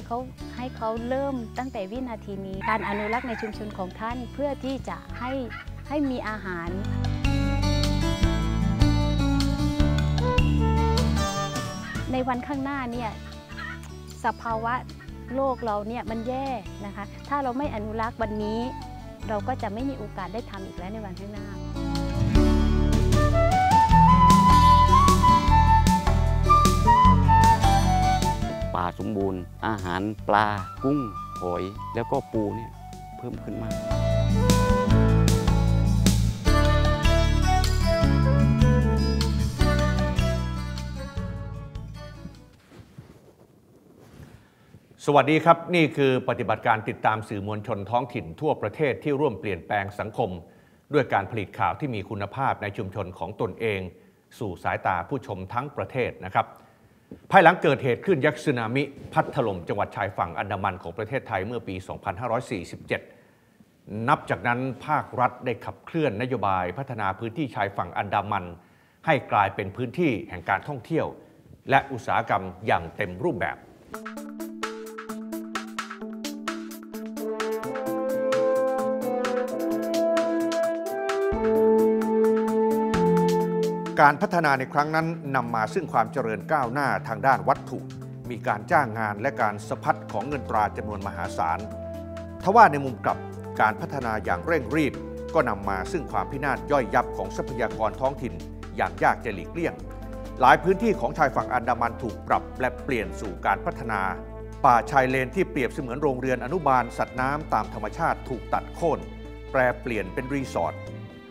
ให้เขาให้เขาเริ่มตั้งแต่วินาทีนี้ การอนุรักษ์ในชุมชนของท่านเพื่อที่จะให้ให้มีอาหารในวันข้างหน้าเนี่ยสภาวะโลกเราเนี่ยมันแย่นะคะ ถ้าเราไม่อนุรักษ์วันนี้ เราก็จะไม่มีโอกาสได้ทำอีกแล้วในวันข้างหน้า ป่าสมบูรณ์ อาหารปลากุ้งหอย แล้วก็ปูเนี่ยเพิ่มขึ้นมากสวัสดีครับ นี่คือปฏิบัติการติดตามสื่อมวลชนท้องถิ่นทั่วประเทศที่ร่วมเปลี่ยนแปลงสังคม ด้วยการผลิตข่าวที่มีคุณภาพในชุมชนของตนเอง สู่สายตาผู้ชมทั้งประเทศนะครับ ภายหลังเกิดเหตุคลื่นยักษ์สึนามิพัดถล่มจังหวัดชายฝั่งอันดามันของประเทศไทยเมื่อปี 2547 นับจากนั้นภาครัฐได้ขับเคลื่อนนโยบายพัฒนาพื้นที่ชายฝั่งอันดามัน ให้กลายเป็นพื้นที่แห่งการท่องเที่ยว และอุตสาหกรรมอย่างเต็มรูปแบบ การพัฒนาในครั้งนั้นนำมาซึ่งความเจริญก้าวหน้าทางด้านวัตถุ มีการจ้างงานและการสะพัดของเงินตราจำนวนมหาศาลทว่าในมุมกลับการพัฒนาอย่างเร่งรีบ ก็นำมาซึ่งความพินาศย่อยยับของทรัพยากรท้องถิ่น อย่างยากจะหลีกเลี่ยง หลายพื้นที่ของชายฝั่งอันดามันถูกปรับและเปลี่ยนสู่การพัฒนา ป่าชายเลนที่เปรียบเสมือนโรงเรือนอนุบาลสัตว์น้ำตามธรรมชาติถูกตัดโค่นแปรเปลี่ยนเป็นรีสอร์ท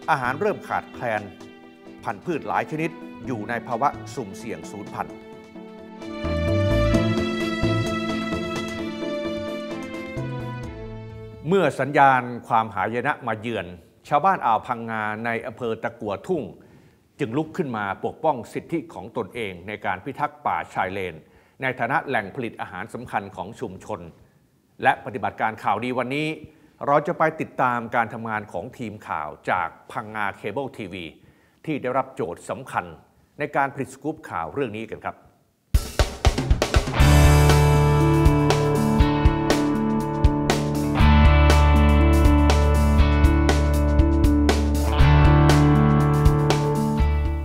อาหารเริ่มขาดแคลน พันธุ์พืชหลายชนิด อยู่ในภาวะสุ่มเสี่ยงสูญพันธุ์เมื่อสัญญาณความหายนะมาเยือน ชาวบ้านอ่าวพังงาในอำเภอตะกัวทุ่ง จึงลุกขึ้นมาปกป้องสิทธิของตนเองในการพิทักษ์ป่าชายเลน ในฐานะแหล่งผลิตอาหารสำคัญของชุมชน และปฏิบัติการข่าวดีวันนี้ เราจะไปติดตามการทำงานของทีมข่าวจากพังงาเคเบิลทีวี ที่ได้รับโจทย์สำคัญในการผลิตสกู๊ปข่าวเรื่องนี้กันครับ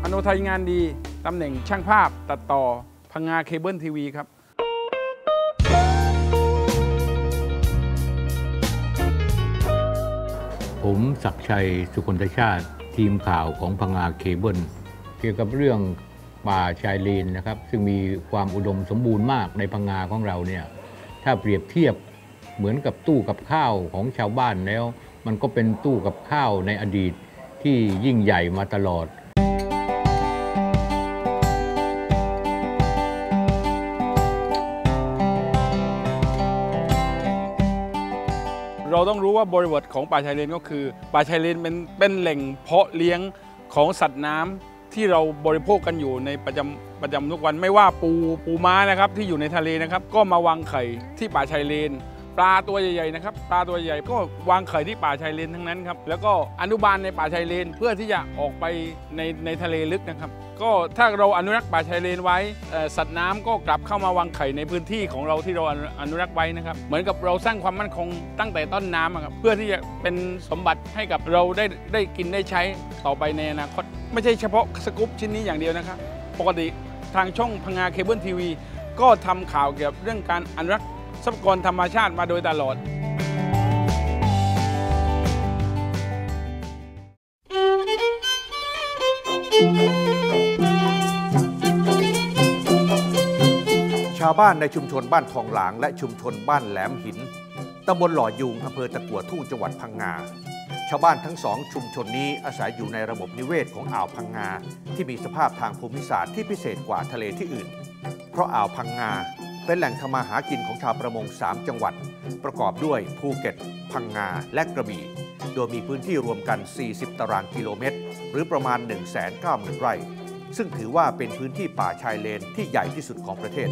อโนไทยงานดี ตำแหน่งช่างภาพตัดต่อพังงาเคเบิลทีวีครับผมศักดิ์ชัยสุคนทชาติ ทีมข่าวของพังงาเคเบิลเกี่ยวกับเรื่องป่าชายเลนนะครับ ซึ่งมีความอุดมสมบูรณ์มากในพังงาของเราเนี่ยถ้าเปรียบเทียบเหมือนกับตู้กับข้าวของชาวบ้านแล้ว มันก็เป็นตู้กับข้าวในอดีตที่ยิ่งใหญ่มาตลอด รู้ว่าบริบทของป่าชายเลนก็คือ ป่าชายเลนเป็นเป็นแหล่งเพาะเลี้ยงของสัตว์น้ำที่เราบริโภคกันอยู่ในประจำประจำทุกวันไม่ว่าปูปูม้านะครับที่อยู่ในทะเลนะครับ ก็มาวางไข่ที่ป่าชายเลน ปลาตัวใหญ่ๆนะครับปลาตัวใหญ่ก็วางไข่ที่ป่าชายเลนทั้งนั้นครับแล้วก็อนุบาลในป่าชายเลนเพื่อที่จะออกไปในในทะเลลึกนะครับ ก็ถ้าเราอนุรักษ์ป่าชายเลนไว้สัตว์น้ำก็กลับเข้ามาวางไข่ในพื้นที่ของเราที่เราอนุรักษ์ไว้นะครับ เหมือนกับเราสร้างความมั่นคงตั้งแต่ต้นน้ำอะครับเพื่อที่จะเป็นสมบัติให้กับเราได้ได้กินได้ใช้ต่อไปในอนาคต ไม่ใช่เฉพาะสกู๊ปชิ้นนี้อย่างเดียวนะครับ ปกติทางช่องพังงาเคเบิลทีวีก็ทำข่าวเกี่ยวกับเรื่องการอนุรักษ์ ทรัพยากรธรรมชาติมาโดยตลอดชาวบ้านในชุมชนบ้านทองหลาง และชุมชนบ้านแหลมหิน ตำบลหล่อยูงอำเภอตะกัวทุ่งจังหวัดพังงา ชาวบ้านทั้งสองชุมชนนี้อาศัยอยู่ในระบบนิเวศของอ่าวพังงา ที่มีสภาพทางภูมิศาสตร์ที่พิเศษกว่าทะเลที่อื่น เพราะอ่าวพังงา เป็นแหล่งทำมาหากินของชาวประมง 3 จังหวัด ประกอบด้วยภูเก็ต พังงา และกระบี่ โดยมีพื้นที่รวมกัน 40 ตารางกิโลเมตร หรือประมาณ 190,000 ไร่ ซึ่งถือว่าเป็นพื้นที่ป่าชายเลนที่ใหญ่ที่สุดของประเทศ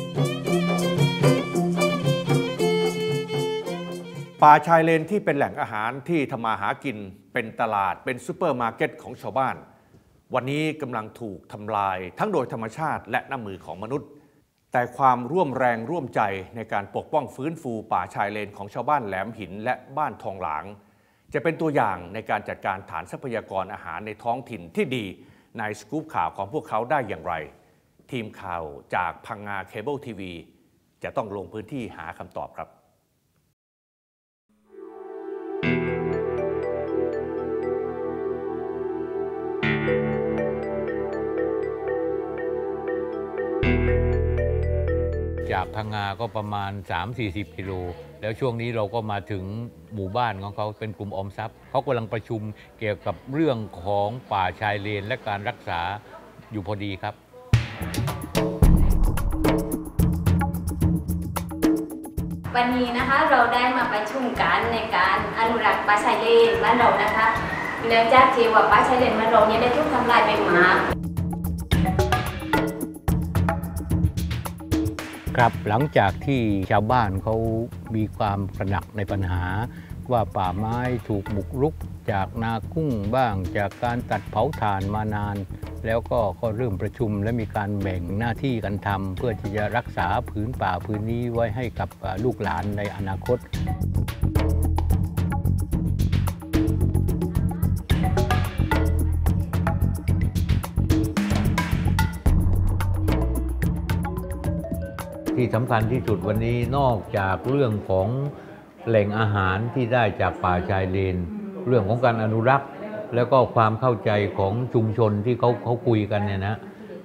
ป่าชายเลนที่เป็นแหล่งอาหารที่ทำมาหากิน เป็นตลาด เป็นซูเปอร์มาร์เก็ตของชาวบ้าน วันนี้กำลังถูกทำลายทั้งโดยธรรมชาติและน้ำมือของมนุษย์ แต่ความร่วมแรงร่วมใจในการปกป้องฟื้นฟูป่าชายเลนของชาวบ้านแหลมหินและบ้านทองหลาง จะเป็นตัวอย่างในการจัดการฐานทรัพยากรอาหารในท้องถิ่นที่ดีในสกู๊ปข่าวของพวกเขาได้อย่างไร ทีมข่าวจากพังงาเคเบิลทีวีจะต้องลงพื้นที่หาคำตอบครับ จากพังงาก็ประมาณ 3-40 กิโล แล้วช่วงนี้เราก็มาถึงหมู่บ้านของเขาเป็นกลุ่มออมทรัพย์เขากำลังประชุมเกี่ยวกับเรื่องของป่าชายเลนและการรักษาอยู่พอดีครับ วันนี้นะคะเราได้มาประชุมกันในการอนุรักษ์ป่าชายเลนบ้านเรานะคะเนื่องจากที่ว่าป่าชายเลนบ้านเราเนี่ยได้ถูกทำลายไปมาก ครับหลังจากที่ชาวบ้านเขามีความตระหนักในปัญหา ว่าป่าไม้ถูกบุกรุก จากนากุ้งบ้าง จากการตัดเผาถ่านมานาน แล้วก็ก็เริ่มประชุมและมีการแบ่งหน้าที่กันทำเพื่อที่จะรักษาพื้นป่าพื้นนี้ไว้ให้กับลูกหลานในอนาคต ที่สำคัญที่สุดวันนี้นอกจากเรื่องของแหล่งอาหารที่ได้จากป่าชายเลน เรื่องของการอนุรักษ์ แล้วก็ความเข้าใจของชุมชนที่เขาเขาคุยกันเนี่ยนะ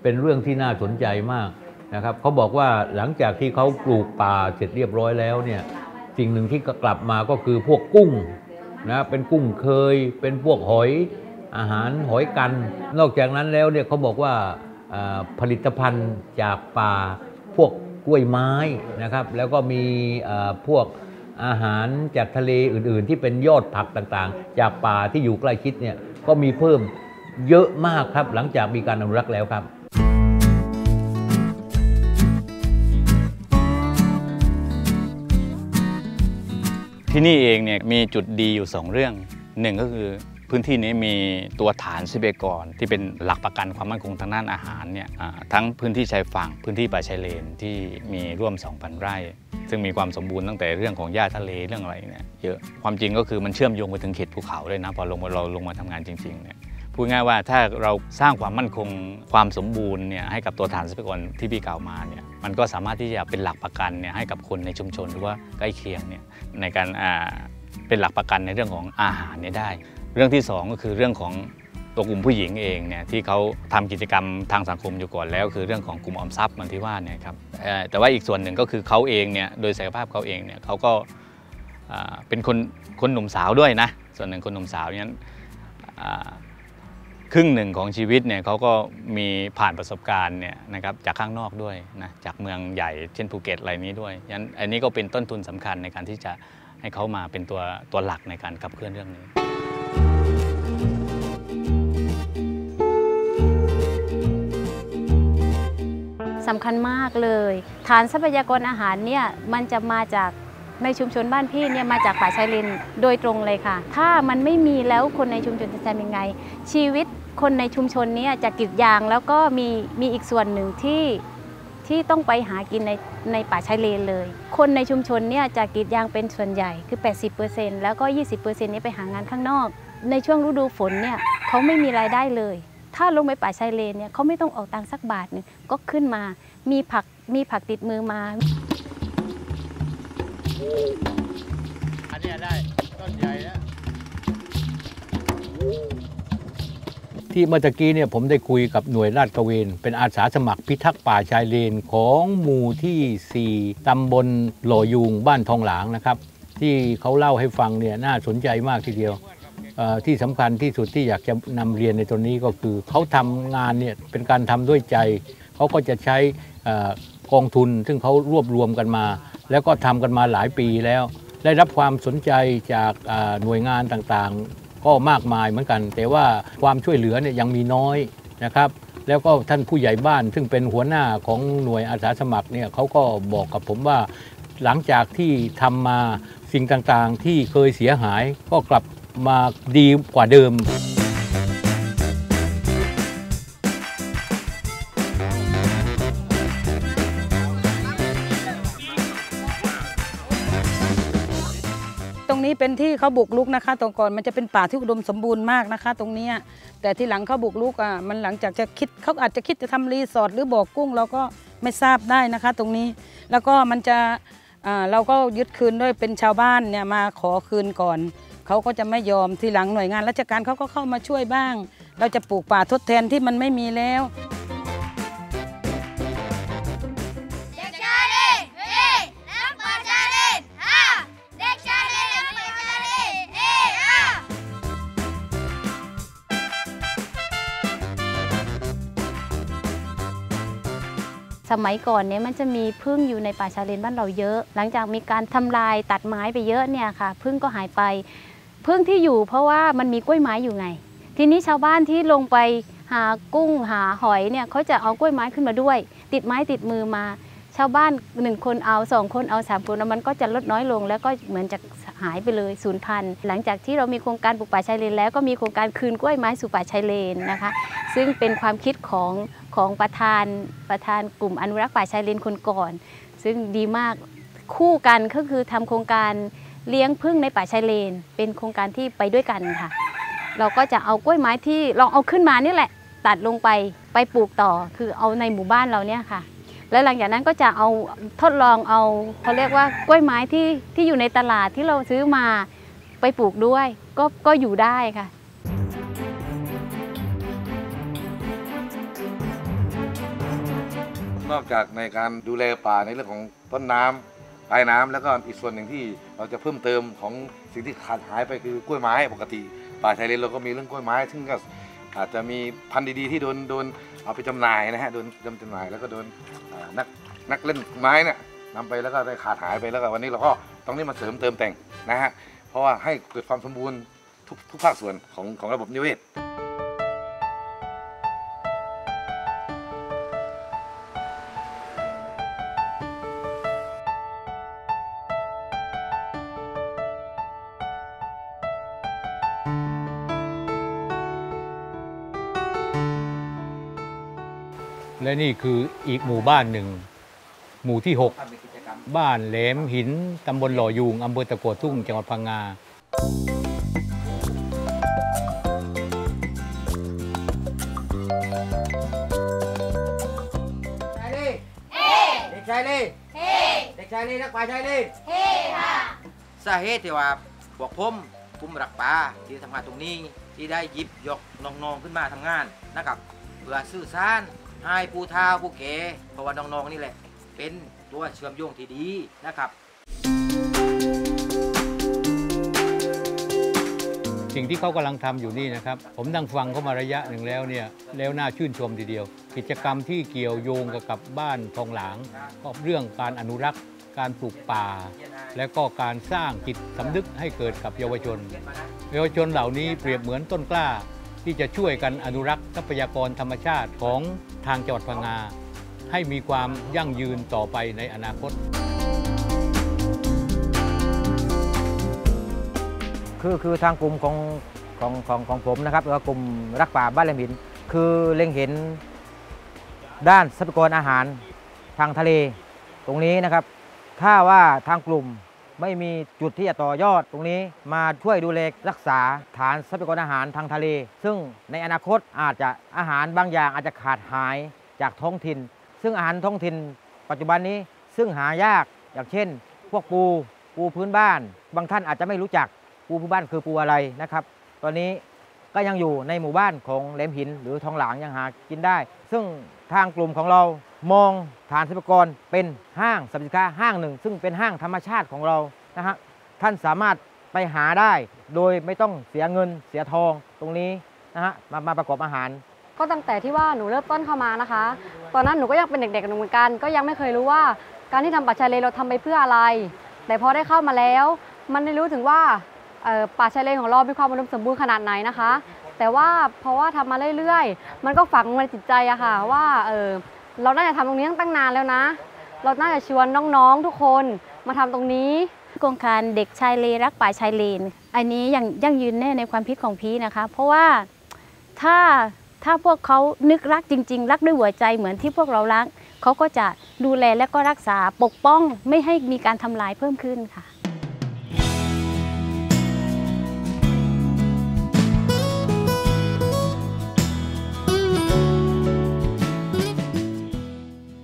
เป็นเรื่องที่น่าสนใจมากนะครับเขาบอกว่าหลังจากที่เขาปลูกป่าเสร็จเรียบร้อยแล้วเนี่ยสิ่งหนึ่งที่กลับมาก็คือพวกกุ้งนะเป็นกุ้งเคย เป็นพวกหอยอาหารหอยกัน นอกจากนั้นแล้วเนี่ยเขาบอกว่าผลิตภัณฑ์จากป่าพวก กล้วยไม้นะครับ แล้วก็มีพวกอาหารจากทะเลอื่นๆ ที่เป็นยอดผักต่างๆ จากป่าที่อยู่ใกล้ชิดเนี่ยก็มีเพิ่มเยอะมากครับ หลังจากมีการอนุรักษ์แล้วครับที่นี่เองเนี่ยมีจุดดีอยู่ 2 เรื่องหนึ่งก็คือ พื้นที่นี้มีตัวฐานทรัพยากรที่เป็นหลักประกันความมั่นคงทางด้านอาหารเนี่ยทั้งพื้นที่ชายฝั่งพื้นที่ป่าชายเลนที่มีร่วม 2,000 ไร่ ซึ่งมีความสมบูรณ์ตั้งแต่เรื่องของหญ้าทะเลเรื่องอะไรเนี่ยเยอะความจริงก็คือมันเชื่อมโยงไปถึงเขตภูเขาเลยนะพอลงมาเราลงมาทำงานจริงๆเนี่ยพูดง่ายว่าถ้าเราสร้างความมั่นคงความสมบูรณ์เนี่ยให้กับตัวฐานทรัพยากรที่พี่กล่าวมาเนี่ยมันก็สามารถที่จะเป็นหลักประกันเนี่ยให้กับคนในชุมชนหรือว่าใกล้เคียงเนี่ยในการอ่าเป็นหลักประกันในเรื่องของอาหารเนี่ยได้ เรื่องที่สองก็คือเรื่องของตัวกลุ่มผู้หญิงเองเนี่ยที่เขาทำกิจกรรมทางสังคมอยู่ก่อนแล้ว คือเรื่องของกลุ่มออมทรัพย์มันที่ว่าเนี่ยครับแต่ว่าอีกส่วนหนึ่งก็คือเขาเองเนี่ยโดยศักยภาพเขาเองเนี่ยเขาก็เป็นคนคนหนุ่มสาวด้วยนะส่วนหนึ่งคนหนุ่มสาวนั้นครึ่งหนึ่งของชีวิตเนี่ยเขาก็มีผ่านประสบการณ์เนี่ยนะครับจากข้างนอกด้วยนะจากเมืองใหญ่เช่นภูเก็ตอะไรนี้ด้วยยันอันนี้ก็เป็นต้นทุนสำคัญในการที่จะให้เขามาเป็นตัวตัวหลักในการขับเคลื่อนเรื่องนี้ สำคัญมากเลย ฐานทรัพยากรอาหารเนี่ยมันจะมาจากในชุมชนบ้านพี่เนี่ยมาจากป่าชายเลนโดยตรงเลยค่ะ ถ้ามันไม่มีแล้วคนในชุมชนจะทำยังไง ชีวิตคนในชุมชนเนี่ยจะกรีดยางแล้วก็มีมีอีกส่วนหนึ่งที่ที่ต้องไปหากินในในป่าชายเลนเลย คนในชุมชนเนี่ยจะกรีดยางเป็นส่วนใหญ่คือ 80%แล้วก็ 20%นี้ไปหางานข้างนอก ในช่วงฤดูฝนเนี่ยเขาไม่มีรายได้เลย ถ้าลงไปป่าชายเลนเนี่ยเขาไม่ต้องออกตังค์สักบาทหนึงก็ขึ้นมา มีผักมีผักติดมือมา อันนี้ได้ต้นใหญ่แล้วที่เมื่อตะกี้เนี่ยผมได้คุยกับหน่วยลาดตระเวน เป็นอาสาสมัครพิทักษ์ป่าชายเลนของหมู่ที่ 4 ตำบลหล่อยูงบ้านทองหลางนะครับ ที่เขาเล่าให้ฟังเนี่ยน่าสนใจมากทีเดียวเอ่อ ที่สำคัญที่สุดที่อยากจะนำเรียนในตรงนี้ก็คือเขาทำงานเนี่ยเป็นการทำด้วยใจ เขาก็จะใช้กองทุน ซึ่งเขารวบรวมกันมา แล้วก็ทำกันมาหลายปีแล้ว ได้รับความสนใจจากหน่วยงานต่างๆ ก็มากมายเหมือนกัน แต่ว่าความช่วยเหลือเนี่ยยังมีน้อยนะครับแล้วก็ท่านผู้ใหญ่บ้านซึ่งเป็นหัวหน้าของหน่วยอาสาสมัครเนี่ยเขาก็บอกกับผมว่าหลังจากที่ทำมาสิ่งต่างๆ ที่เคยเสียหายก็กลับ มาดีกว่าเดิม ตรงนี้เป็นที่เขาบุกลุกนะคะตรงก่อนมันจะเป็นป่าที่อุดมสมบูรณ์มากนะคะ ตรงนี้แต่ที่หลังเขาบุกลุกอะมันหลังจากจะคิดเขาอาจจะคิดจะทำรีสอร์ทหรือบ่อกุ้งเราก็ไม่ทราบได้นะคะ ตรงนี้แล้วก็มันจะเราก็ยึดคืนด้วยเป็นชาวบ้านเนี่ยมาขอคืนก่อน เขาก็จะไม่ยอมทีหลังหน่วยงานราชการเขาก็เข้ามาช่วยบ้าง เราจะปลูกป่าทดแทนที่มันไม่มีแล้วเด็กชาเล่เฮ้นักป่าชาเล่ฮ่าเด็กชาเลนป่าชาเล่เฮ้ฮ่าสมัยก่อนเนี่ยมันจะมีพึ่งอยู่ในป่าชาเลนบ้านเราเยอะ หลังจากมีการทำลายตัดไม้ไปเยอะเนี่ยค่ะ พึ่งก็หายไป พึ่งที่อยู่เพราะว่ามันมีกล้วยไม้อยู่ไง ทีนี้ชาวบ้านที่ลงไปหากุ้งหาหอยเนี่ยเขาจะเอากล้วยไม้ขึ้นมาด้วย ติดไม้ติดมือมา ชาวบ้านหนึ่งคนเอาสองคนเอาสามคนมันก็จะลดน้อยลง แล้วก็เหมือนจะหายไปเลยสูญพันหลังจากที่เรามีโครงการปลูกป่าชายเลนแล้วก็มีโครงการคืนกล้วยไม้สู่ป่าชายเลนนะคะ ซึ่งเป็นความคิดของของประธานประธานกลุ่มอนุรักษ์ป่าชายเลนคนก่อน ซึ่งดีมากคู่กันก็คือทำโครงการ เลี้ยงพึ่งในป่าชายเลน เป็นโครงการที่ไปด้วยกันค่ะ เราก็จะเอากล้วยไม้ที่ลองเอาขึ้นมานี่แหละ ตัดลงไปไปปลูกต่อคือเอาในหมู่บ้านเราเนี่ยค่ะ แล้วหลังจากนั้นก็จะเอาทดลองเอาเขาเรียกว่ากล้วยไม้ที่ที่อยู่ในตลาดที่เราซื้อมาไปปลูกด้วย ก็ก็อยู่ได้ค่ะนอกจากในการดูแลป่าในเรื่องของต้นน้ำ ปลายน้ำแล้วก็อีกส่วนหนึ่งที่เราจะเพิ่มเติมของสิ่งที่ขาดหายไปคือกล้วยไม้ปกติป่าชายเลนเราก็มีเรื่องกล้วยไม้ ซึ่งก็อาจจะมีพันธุ์ดีๆที่โดนโดนเอาไปจำหน่ายนะฮะโดนจำจำหน่ายแล้วก็โดนนักนักเล่นไม้เนี่ยนำไปแล้วก็ได้ขาดหายไปแล้วก็วันนี้เราก็ต้องนี่มาเสริมเติมแต่งนะฮะเพราะว่าให้เกิดความสมบูรณ์ทุกทุกภาคส่วนของของระบบนิเวศ และนี่คืออีกหมู่บ้านหนึ่ง หมู่ที่ 6 บ้านแหลมหินตำบลหล่อยูงอำเภอตะกัวทุ่งจังหวัดพังงาชายลีเด็กชายลีเด็กชายลีนักป่าชายลีเฮ้ฮ่าสาเหตุที่ว่าบอกผมกลุ่มรักป่าที่ทำงานตรงนี้ที่ได้หยิบยกน้องๆขึ้นมาทำงานนะครับเพื่อสื่อสาร ให้ผู้เฒ่าผู้แก่เพราะว่าน้องๆนี่แหละ เป็นตัวเชื่อมโยงที่ดีนะครับ สิ่งที่เขากำลังทำอยู่นี่นะครับ ผมนั่งฟังเขามาระยะหนึ่งแล้วเนี่ยแล้วน่าชื่นชมทีเดียว กิจกรรมที่เกี่ยวโยงกับกับบ้านทองหลางก็เรื่องการอนุรักษ์ การปลูกป่า และก็การสร้างจิตสำนึกให้เกิดกับเยาวชน เยาวชนเหล่านี้เปรียบเหมือนต้นกล้า ที่จะช่วยกันอนุรักษ์ทรัพยากรธรรมชาติของทางจังหวัดพังงา ให้มีความยั่งยืนต่อไปในอนาคต คือคือทางกลุ่มของของของของผมนะครับหรือว่ากลุ่มรักป่าบ้านแหลมหิน คือเล็งเห็นด้านทรัพยากรอาหารทางทะเลตรงนี้นะครับ ถ้าว่าทางกลุ่ม ไม่มีจุดที่จะต่อยอดตรงนี้ มาช่วยดูแลรักษาฐานทรัพยากรอาหารทางทะเล ซึ่งในอนาคตอาจจะอาหารบางอย่างอาจจะขาดหายจากท้องถิ่น ซึ่งอาหารท้องถิ่น ปัจจุบันนี้ซึ่งหายากอย่างเช่น พวกปูปูพื้นบ้าน บางท่านอาจจะไม่รู้จักปูพื้นบ้านคือปูอะไรนะครับ ตอนนี้ก็ยังอยู่ในหมู่บ้านของแหลมหิน หรือทองหลางยังหากินได้ ซึ่งทางกลุ่มของเรา มองฐานทรัพยากรเป็นห้างสรรพสินค้าห้างหนึ่ง ซึ่งเป็นห้างธรรมชาติของเรานะฮะท่านสามารถไปหาได้ โดยไม่ต้องเสียเงินเสียทองตรงนี้นะฮะมามาประกอบอาหาร ก็ตั้งแต่ที่ว่าหนูเริ่มต้นเข้ามานะคะ ตอนนั้นหนูก็ยังเป็นเด็กๆเหมือนกัน ก็ยังไม่เคยรู้ว่า การที่ทำป่าชายเลนเราทำไปเพื่ออะไร แต่พอได้เข้ามาแล้ว มันได้รู้ถึงว่าป่าชายเลนของเรามีความอุดมสมบูรณ์ขนาดไหนนะคะ แต่ว่าเพราะว่าทำมาเรื่อยๆ มันก็ฝังในจิตใจอะค่ะว่าเออ เราน่าจะทำตรงนี้ตั้งนานแล้วนะ เราน่าจะชวนน้องๆทุกคนมาทำตรงนี้โครงการเด็กชายเลรักป่าชายเลน อันนี้ยังยั่งยืนแน่ในความคิดของพี่นะคะ เพราะว่าถ้าถ้าพวกเขานึกรักจริง ๆ รักด้วยหัวใจเหมือนที่พวกเรารัก เขาก็จะดูแลและก็รักษาปกป้องไม่ให้มีการทำลายเพิ่มขึ้นค่ะ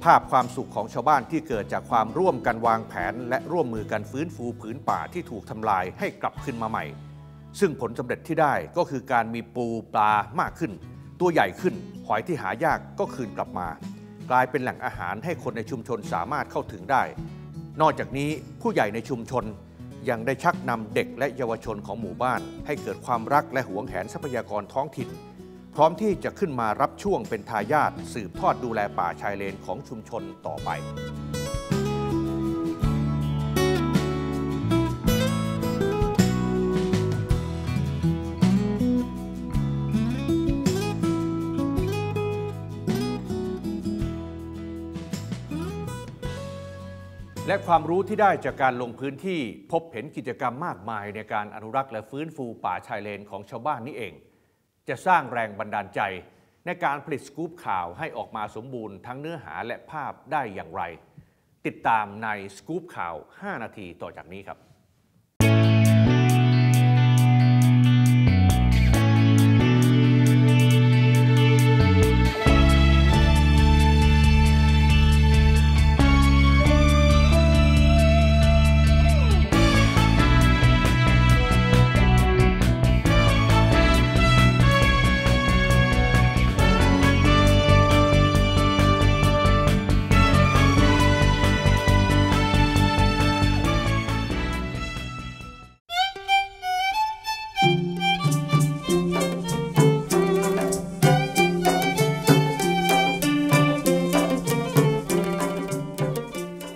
ภาพความสุขของชาวบ้านที่เกิดจากความร่วมกันวางแผน และร่วมมือกันฟื้นฟูผืนป่าที่ถูกทำลายให้กลับขึ้นมาใหม่ ซึ่งผลสำเร็จที่ได้ก็คือการมีปูปลามากขึ้น ตัวใหญ่ขึ้นหอยที่หายากก็คืนกลับมา กลายเป็นแหล่งอาหารให้คนในชุมชนสามารถเข้าถึงได้ นอกจากนี้ผู้ใหญ่ในชุมชนยังได้ชักนำเด็กและเยาวชนของหมู่บ้าน ให้เกิดความรักและหวงแหนทรัพยากรท้องถิ่น พร้อมที่จะขึ้นมารับช่วงเป็นทายาทสืบทอดดูแลป่าชายเลนของชุมชนต่อไปและความรู้ที่ได้จากการลงพื้นที่พบเห็นกิจกรรมมากมายในการอนุรักษ์และฟื้นฟูป่าชายเลนของชาวบ้านนี่เอง จะสร้างแรงบันดาลใจ ในการผลิตสกู๊ปข่าวให้ออกมาสมบูรณ์ทั้งเนื้อหาและภาพได้อย่างไร ติดตามในสกู๊ปข่าว 5 นาทีต่อจากนี้ครับ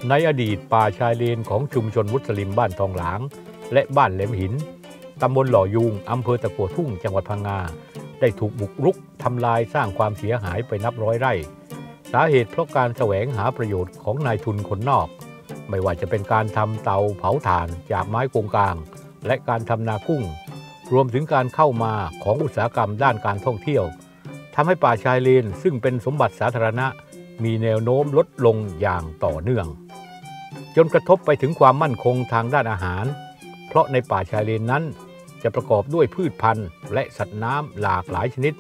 ในอดีตป่าชายเลนของชุมชนมุสลิมบ้านทองหลาง และบ้านแหลมหิน ตำบลหล่อยูงอำเภอตะกัวทุ่ง จังหวัดพังงา ได้ถูกบุกรุกทำลายสร้างความเสียหายไปนับร้อยไร่ สาเหตุเพราะการแสวงหาประโยชน์ของนายทุนคนนอก ไม่ว่าจะเป็นการทำเตาเผาถ่านจากไม้โกงกลาง และการทำนากุ้ง รวมถึงการเข้ามาของอุตสาหกรรมด้านการท่องเที่ยวทำให้ป่าชายเลนซึ่งเป็นสมบัติสาธารณะ มีแนวโน้มลดลงอย่างต่อเนื่อง จนกระทบไปถึงความมั่นคงทางด้านอาหาร เพราะในป่าชายเลนนั้น จะประกอบด้วยพืชพันธุ์ และสัตว์น้ำหลากหลายชนิด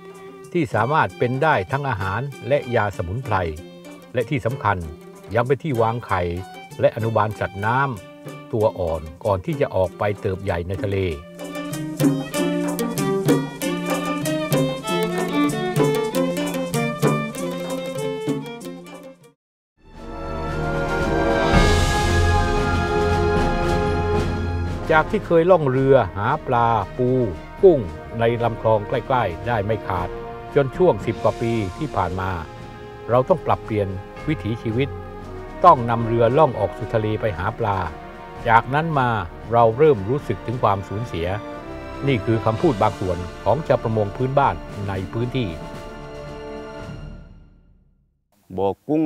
ที่สามารถเป็นได้ทั้งอาหารและยาสมุนไพรและที่สำคัญยังเป็นที่วางไข่และอนุบาลสัตว์น้ำตัวอ่อนก่อนที่จะออกไปเติบใหญ่ในทะเล จากที่เคยล่องเรือหาปลาปูกุ้งในลำคลองใกล้ ๆ ได้ไม่ขาด จนช่วง 10 กว่าปีที่ผ่านมา เราต้องปรับเปลี่ยนวิถีชีวิต ต้องนำเรือล่องออกสู่ทะเลไปหาปลา จากนั้นมาเราเริ่มรู้สึกถึงความสูญเสีย นี่คือคำพูดบางส่วนของชาวประมงพื้นบ้านในพื้นที่บ่อกุ้ง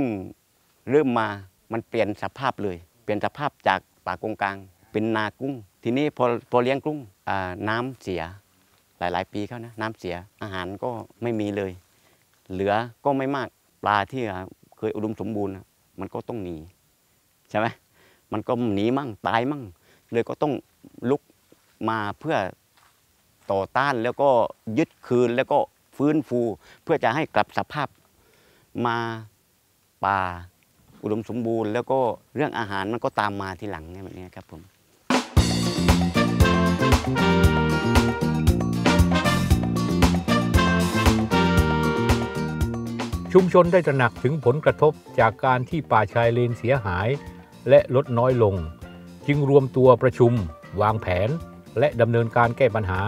เริ่มมามันเปลี่ยนสภาพเลย เปลี่ยนสภาพจากป่ากงกลาง เป็นนากุ้ง ทีนี้พอพอเลี้ยงกุ้งน้ำเสียหลาย ๆ ปีเขานะน้ำเสียอาหารก็ไม่มีเลย เหลือก็ไม่มากปลาที่เคยอุดมสมบูรณ์มันก็ต้องหนีใช่ไหมมันก็หนีมั่งตายมั่ง เลยก็ต้องลุกมาเพื่อต่อต้านแล้วก็ยึดคืนแล้วก็ฟื้นฟู เพื่อจะให้กลับสภาพมาป่าอุดมสมบูรณ์ แล้วก็เรื่องอาหารมันก็ตามมาทีหลังเนี่ยแบบนี้ครับผม ชุมชนได้ตระหนักถึงผลกระทบจากการที่ป่าชายเลนเสียหายและลดน้อยลง จึงรวมตัวประชุม วางแผน และดำเนินการแก้ปัญหา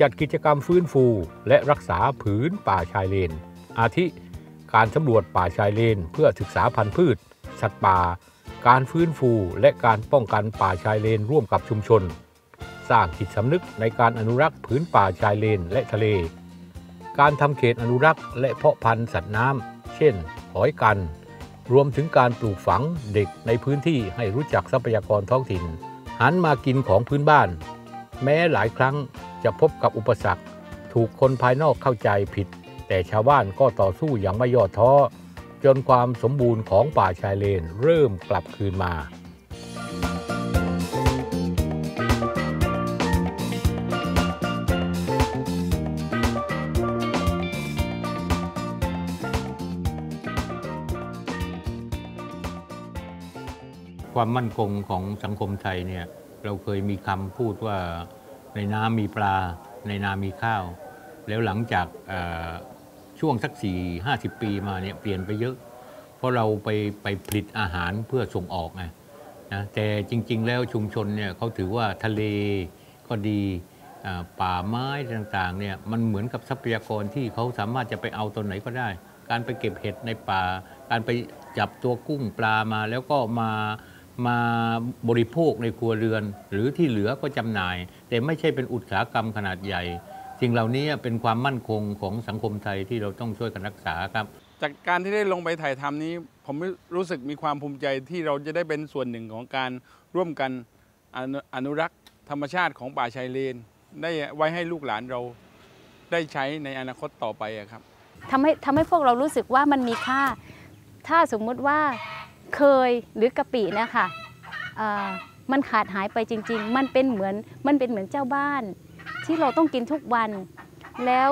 จัดกิจกรรมฟื้นฟู และรักษาผืนป่าชายเลน อาทิ การสำรวจป่าชายเลน เพื่อศึกษาพันธุ์พืช สัตว์ป่า การฟื้นฟูและการป้องกันป่าชายเลนร่วมกับชุมชน สร้างจิตสำนึกในการอนุรักษ์ผืนป่าชายเลนและทะเล การทำเขตอนุรักษ์และเพาะพันธุ์สัตว์น้ำ เช่น หอยกัน รวมถึงการปลูกฝังเด็กในพื้นที่ให้รู้จักทรัพยากรท้องถิ่น หันมากินของพื้นบ้าน แม้หลายครั้งจะพบกับอุปสรรค ถูกคนภายนอกเข้าใจผิด แต่ชาวบ้านก็ต่อสู้อย่างไม่ย่อท้อจนความสมบูรณ์ของป่าชายเลนเริ่มกลับคืนมา ความมั่นคงของสังคมไทยเนี่ยเราเคยมีคำพูดว่าในน้ำมีปลา ในนามีข้าว แล้วหลังจากช่วงสักสี่ห้าสิบปีมาเนี่ยเปลี่ยนไปเยอะ เพราะเราไปไปผลิตอาหารเพื่อส่งออกไงนะแต่จริง ๆ แล้วชุมชนเนี่ยเขาถือว่าทะเลก็ดีป่าไม้ต่างๆเนี่ยมันเหมือนกับทรัพยากรที่เขาสามารถจะไปเอาตอนไหนก็ได้ การไปเก็บเห็ดในป่า การไปจับตัวกุ้งปลามาแล้วก็มา มาบริโภคในครัวเรือน หรือที่เหลือก็จำหน่าย แต่ไม่ใช่เป็นอุตสาหกรรมขนาดใหญ่สิ่งเหล่านี้เป็นความมั่นคงของสังคมไทยที่เราต้องช่วยกันรักษาครับ จากการที่ได้ลงไปถ่ายทำนี้ ผมรู้สึกมีความภูมิใจที่เราจะได้เป็นส่วนหนึ่งของการร่วมกันอนุอนุรักษ์ธรรมชาติของป่าชายเลน ได้ไว้ให้ลูกหลานเราได้ใช้ในอนาคตต่อไปอะครับทำให้ทำให้พวกเรารู้สึกว่ามันมีค่า ถ้าสมมุติว่า เคยหรือกะปินะคะเอ่อมันขาดหายไปจริง ๆ มันเป็นเหมือนมันเป็นเหมือนเจ้าบ้าน ที่เราต้องกินทุกวัน แล้ว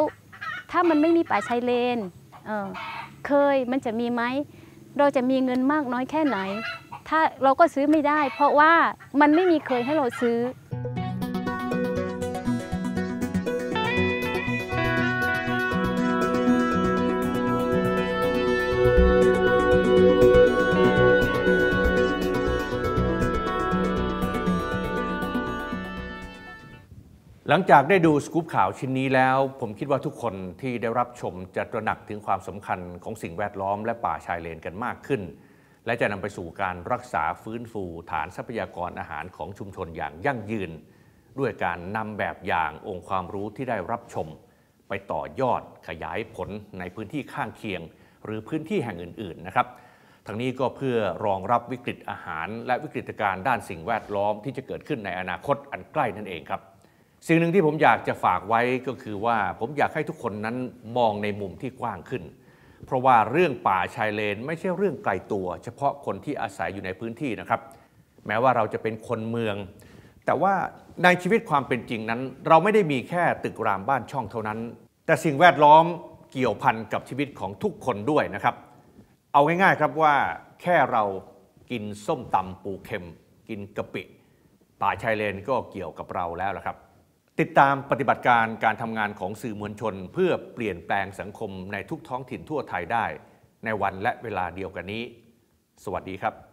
ถ้ามันไม่มีป่าชายเลนเเคยมันจะมีไหมเราจะมีเงินมากน้อยแค่ไหน ถ้าเราก็ซื้อไม่ได้ เพราะว่ามันไม่มีเคยให้เราซื้อ หลังจากได้ดูสกู๊ปข่าวชิ้นนี้แล้ว ผมคิดว่าทุกคนที่ได้รับชมจะตระหนักถึงความสำคัญของสิ่งแวดล้อมและป่าชายเลนกันมากขึ้น และจะนำไปสู่การรักษาฟื้นฟู ฐานทรัพยากรอาหารของชุมชนอย่างยั่งยืน ด้วยการนำแบบอย่างองค์ความรู้ที่ได้รับชม ไปต่อยอดขยายผลในพื้นที่ข้างเคียง หรือพื้นที่แห่งอื่น ๆ นะครับทั้งนี้ก็เพื่อรองรับวิกฤตอาหาร และวิกฤตการณ์ด้านสิ่งแวดล้อมที่จะเกิดขึ้นในอนาคตอันใกล้นั่นเองครับ สิ่งหนึ่งที่ผมอยากจะฝากไว้ก็คือว่าผมอยากให้ทุกคนนั้นมองในมุมที่กว้างขึ้น เพราะว่าเรื่องป่าชายเลนไม่ใช่เรื่องไกลตัว เฉพาะคนที่อาศัยอยู่ในพื้นที่นะครับ แม้ว่าเราจะเป็นคนเมือง แต่ว่าในชีวิตความเป็นจริงนั้น เราไม่ได้มีแค่ตึกรามบ้านช่องเท่านั้น แต่สิ่งแวดล้อมเกี่ยวพันกับชีวิตของทุกคนด้วยนะครับ เอาง่ายๆครับว่าแค่เรากินส้มตำปูเค็ม กินกะปิ ป่าชายเลนก็เกี่ยวกับเราแล้วละครับ ติดตามปฏิบัติการการทำงานของสื่อมวลชน เพื่อเปลี่ยนแปลงสังคมในทุกท้องถิ่นทั่วไทยได้ ในวันและเวลาเดียวกันนี้ สวัสดีครับ